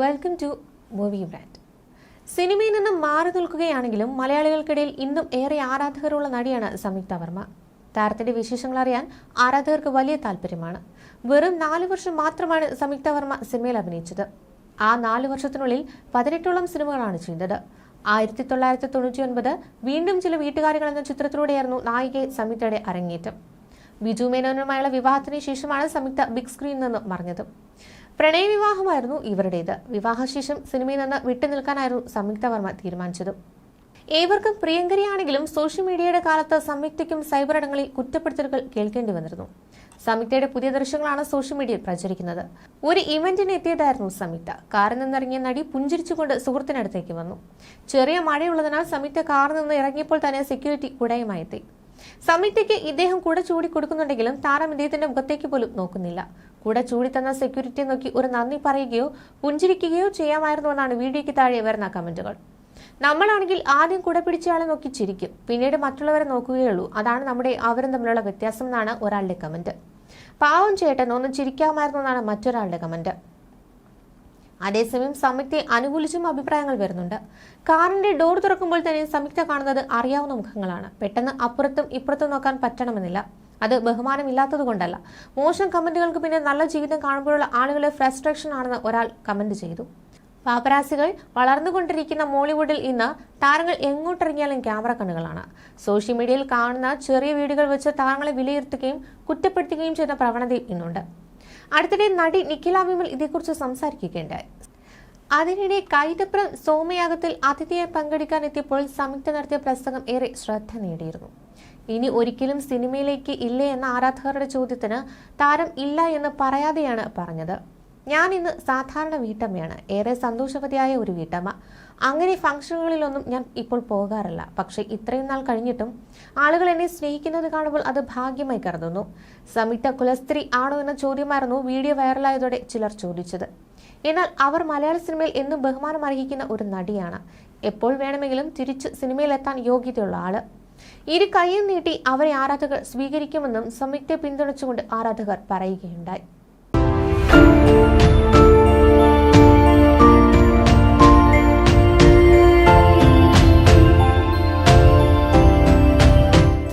Welcome to movie brand സിനിമയിൽ നിന്നും മാറി നിൽക്കുകയാണെങ്കിലും മലയാളികൾക്കിടയിൽ ഇന്നും ഏറെ ആരാധകരുള്ള നടിയാണ് സംയുക്ത വർമ്മ. താരത്തിന്റെ വിശേഷങ്ങൾ അറിയാൻ ആരാധകർക്ക് വലിയ താല്പര്യമാണ്. വെറും നാല് വർഷം മാത്രമാണ് സംയുക്ത വർമ്മ സിനിമയിൽ അഭിനയിച്ചത്. ആ നാല് വർഷത്തിനുള്ളിൽ പതിനെട്ടോളം സിനിമകളാണ് ചെയ്തത്. ആയിരത്തി തൊള്ളായിരത്തി തൊണ്ണൂറ്റി ഒൻപത് വീണ്ടും ചില വീട്ടുകാരികൾ എന്ന ചിത്രത്തിലൂടെയായിരുന്നു നായികയെ സംയുക്തയുടെ അരങ്ങേറ്റം. ബിജു മേനോനുമായുള്ള വിവാഹത്തിന് ശേഷമാണ് സംയുക്ത ബിഗ് സ്ക്രീനിൽ നിന്ന് മറഞ്ഞത്. പ്രണയവിവാഹമായിരുന്നു ഇവരുടേത്. വിവാഹശേഷം സിനിമയിൽ നിന്ന് വിട്ടുനിൽക്കാനായിരുന്നു സംയുക്ത വർമ്മ തീരുമാനിച്ചത്. ഏവർക്കും പ്രിയങ്കരിയാണെങ്കിലും സോഷ്യൽ മീഡിയയുടെ കാലത്ത് സംയുക്തയ്ക്കും സൈബർ ഇടങ്ങളിൽ കുറ്റപ്പെടുത്തലുകൾ കേൾക്കേണ്ടി വന്നിരുന്നു. സംയുക്തയുടെ പുതിയ ദൃശ്യങ്ങളാണ് സോഷ്യൽ മീഡിയയിൽ പ്രചരിക്കുന്നത്. ഒരു ഇവന്റിന് എത്തിയതായിരുന്നു സംയുക്ത. കാറിൽ നിന്നിറങ്ങിയ നടി പുഞ്ചിരിച്ചുകൊണ്ട് സുഹൃത്തിനടുത്തേക്ക് വന്നു. ചെറിയ മഴയുള്ളതിനാൽ സംയുക്ത കാറിൽ നിന്ന് ഇറങ്ങിയപ്പോൾ തന്നെ സെക്യൂരിറ്റി കുടയുമായി എത്തി സംയുക്തയ്ക്ക് ഇദ്ദേഹം കൂടെ ചൂടി കൊടുക്കുന്നുണ്ടെങ്കിലും താരം ഇദ്ദേഹത്തിന്റെ മുഖത്തേക്ക് പോലും നോക്കുന്നില്ല. കൂടെ ചൂടി തന്ന സെക്യൂരിറ്റിയെ നോക്കി ഒരു നന്ദി പറയുകയോ പുഞ്ചിരിക്കുകയോ ചെയ്യാമായിരുന്നുവെന്നാണ് വീഡിയോയ്ക്ക് താഴെ വരുന്ന കമന്റുകൾ. നമ്മളാണെങ്കിൽ ആദ്യം കുട പിടിച്ചയാളെ നോക്കി ചിരിക്കും. പിന്നീട് മറ്റുള്ളവരെ നോക്കുകയുള്ളൂ. അതാണ് നമ്മുടെ അവരും തമ്മിലുള്ള വ്യത്യാസം എന്നാണ് ഒരാളുടെ കമന്റ്. പാവം ചേട്ടൻ ഒന്ന് ചിരിക്കാമായിരുന്നു എന്നാണ് മറ്റൊരാളുടെ കമന്റ്. അതേസമയം സംയുക്തയെ അനുകൂലിച്ചും അഭിപ്രായങ്ങൾ വരുന്നുണ്ട്. കാറിന്റെ ഡോർ തുറക്കുമ്പോൾ തന്നെ സംയുക്ത കാണുന്നത് അറിയാവുന്ന മുഖങ്ങളാണ്. പെട്ടെന്ന് അപ്പുറത്തും ഇപ്പുറത്തും നോക്കാൻ പറ്റണമെന്നില്ല. അത് ബഹുമാനമില്ലാത്തത് കൊണ്ടല്ല മോശം കമന്റുകൾക്ക് പിന്നെ നല്ല ജീവിതം കാണുമ്പോഴുള്ള ആളുകളെ ഫ്രസ്ട്രേഷൻ ആണെന്ന് ഒരാൾ കമന്റ് ചെയ്തു. പാപ്പരാസികൾ വളർന്നുകൊണ്ടിരിക്കുന്ന മോളിവുഡിൽ ഇന്ന് താരങ്ങൾ എങ്ങോട്ടിറങ്ങിയാലും ക്യാമറ കണ്ണുകളാണ്. സോഷ്യൽ മീഡിയയിൽ കാണുന്ന ചെറിയ വീടുകൾ വെച്ച് താരങ്ങളെ വിലയിരുത്തുകയും കുറ്റപ്പെടുത്തുകയും ചെയ്യുന്ന പ്രവണതയും ഇന്നുണ്ട്. അടുത്തിടെ നടി നിഖില വിമൽ ഇതേക്കുറിച്ച് സംസാരിക്കുകയുണ്ടായി. അതിനിടെ കൈതപ്രം സോമയാഗത്തിൽ അതിഥിയെ പങ്കെടുക്കാൻ എത്തിയപ്പോൾ സംയുക്ത നടത്തിയ പ്രസംഗം ഏറെ ശ്രദ്ധ നേടിയിരുന്നു. ഇനി ഒരിക്കലും സിനിമയിലേക്ക് ഇല്ലേ എന്ന ആരാധകരുടെ ചോദ്യത്തിന് താരം ഇല്ല എന്ന് പറയാതെയാണ് പറഞ്ഞത്. ഞാൻ ഇന്ന് സാധാരണ വീട്ടമ്മയാണ്. ഏറെ സന്തോഷവതിയായ ഒരു വീട്ടമ്മ. അങ്ങനെ ഫംഗ്ഷനുകളിലൊന്നും ഞാൻ ഇപ്പോൾ പോകാറില്ല. പക്ഷേ ഇത്രയും നാൾ കഴിഞ്ഞിട്ടും ആളുകൾ എന്നെ സ്നേഹിക്കുന്നത് കാണുമ്പോൾ അത് ഭാഗ്യമായി കരുതുന്നു. സംയുക്ത കുലസ്ത്രീ ആണോ എന്ന ചോദ്യമായിരുന്നു വീഡിയോ വൈറലായതോടെ ചിലർ ചോദിച്ചത്. എന്നാൽ അവർ മലയാള സിനിമയിൽ എന്നും ബഹുമാനം അർഹിക്കുന്ന ഒരു നടിയാണ്. എപ്പോൾ വേണമെങ്കിലും തിരിച്ച് സിനിമയിലെത്താൻ യോഗ്യതയുള്ള ആൾ. ഇരു കൈയും നീട്ടി അവരെ ആരാധകർ സ്വീകരിക്കുമെന്നും സംയുക്തയെ പിന്തുണച്ചുകൊണ്ട് ആരാധകർ പറയുകയുണ്ടായി.